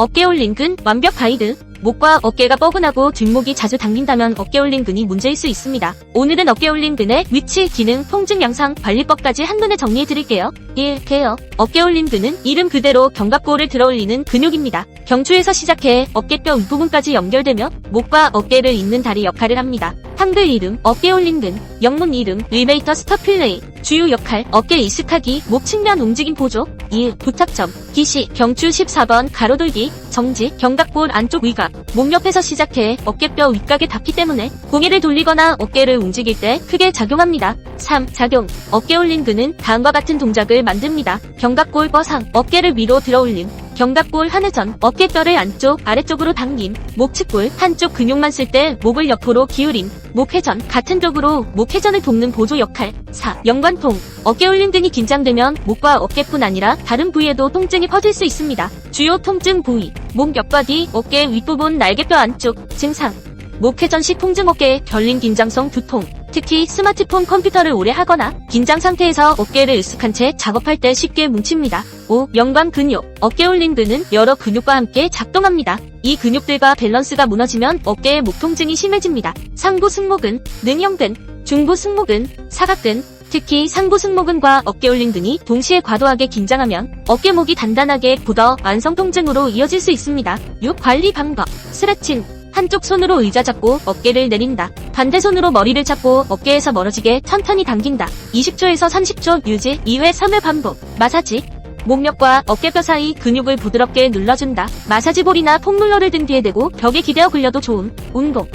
어깨 올린 근 완벽 가이드. 목과 어깨가 뻐근하고 뒷목이 자주 당긴다면 어깨 올린 근이 문제일 수 있습니다. 오늘은 어깨 올린 근의 위치, 기능, 통증 양상, 관리법까지 한눈에 정리해 드릴게요. 1. 개요. 어깨 올린 근은 이름 그대로 견갑골을 들어올리는 근육입니다. 경추에서 시작해 어깨뼈 윗부분까지 연결되며 목과 어깨를 잇는 다리 역할을 합니다. 한글 이름 어깨 올린 근, 영문 이름 리베이터 스터필레이, 주요 역할 어깨 이식하기, 목 측면 움직임 보조, 1. 부착점, 기시, 경추 14번 가로돌기, 정지, 견갑골 안쪽 위각, 목 옆에서 시작해 어깨뼈 윗각에 닿기 때문에 고개를 돌리거나 어깨를 움직일 때 크게 작용합니다. 3. 작용, 어깨 올린 근은 다음과 같은 동작을 만듭니다. 견갑골 뻐상, 어깨를 위로 들어 올림, 견갑골 하늘전, 어깨뼈를 안쪽, 아래쪽으로 당김, 목측골, 한쪽 근육만 쓸 때 목을 옆으로 기울임, 목회전, 같은 쪽으로 목회전을 돕는 보조 역할. 4. 연관통, 어깨 올린 근이 긴장되면 목과 어깨뿐 아니라 다른 부위에도 통증이 퍼질 수 있습니다. 주요 통증 부위, 목 옆과 뒤, 어깨 윗부분 날개뼈 안쪽, 증상. 목회전 시 통증 어깨에 결린 긴장성 두통, 특히 스마트폰 컴퓨터를 오래 하거나 긴장 상태에서 어깨를 으쓱한 채 작업할 때 쉽게 뭉칩니다. 5. 연관 근육. 어깨 올린 근은 여러 근육과 함께 작동합니다. 이 근육들과 밸런스가 무너지면 어깨의 목 통증이 심해집니다. 상부 승모근, 능형근, 중부 승모근, 사각근, 특히 상부 승모근과 어깨 올린 근이 동시에 과도하게 긴장하면 어깨목이 단단하게 굳어 만성 통증으로 이어질 수 있습니다. 6. 관리 방법. 스트레칭. 한쪽 손으로 의자 잡고 어깨를 내린다. 반대 손으로 머리를 잡고 어깨에서 멀어지게 천천히 당긴다. 20초에서 30초 유지, 2회 3회 반복. 마사지. 목력과 어깨뼈 사이 근육을 부드럽게 눌러준다. 마사지 볼이나 폼롤러를 등 뒤에 대고 벽에 기대어 굴려도 좋음. 운동.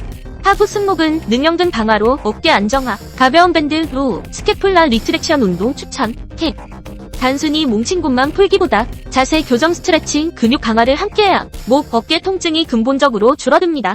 하부 승모근, 능형근 강화로 어깨 안정화, 가벼운 밴드, 로우, 스케플라 리트렉션 운동 추천, 킥. 단순히 뭉친 곳만 풀기보다 자세 교정 스트레칭, 근육 강화를 함께해야 목, 어깨 통증이 근본적으로 줄어듭니다.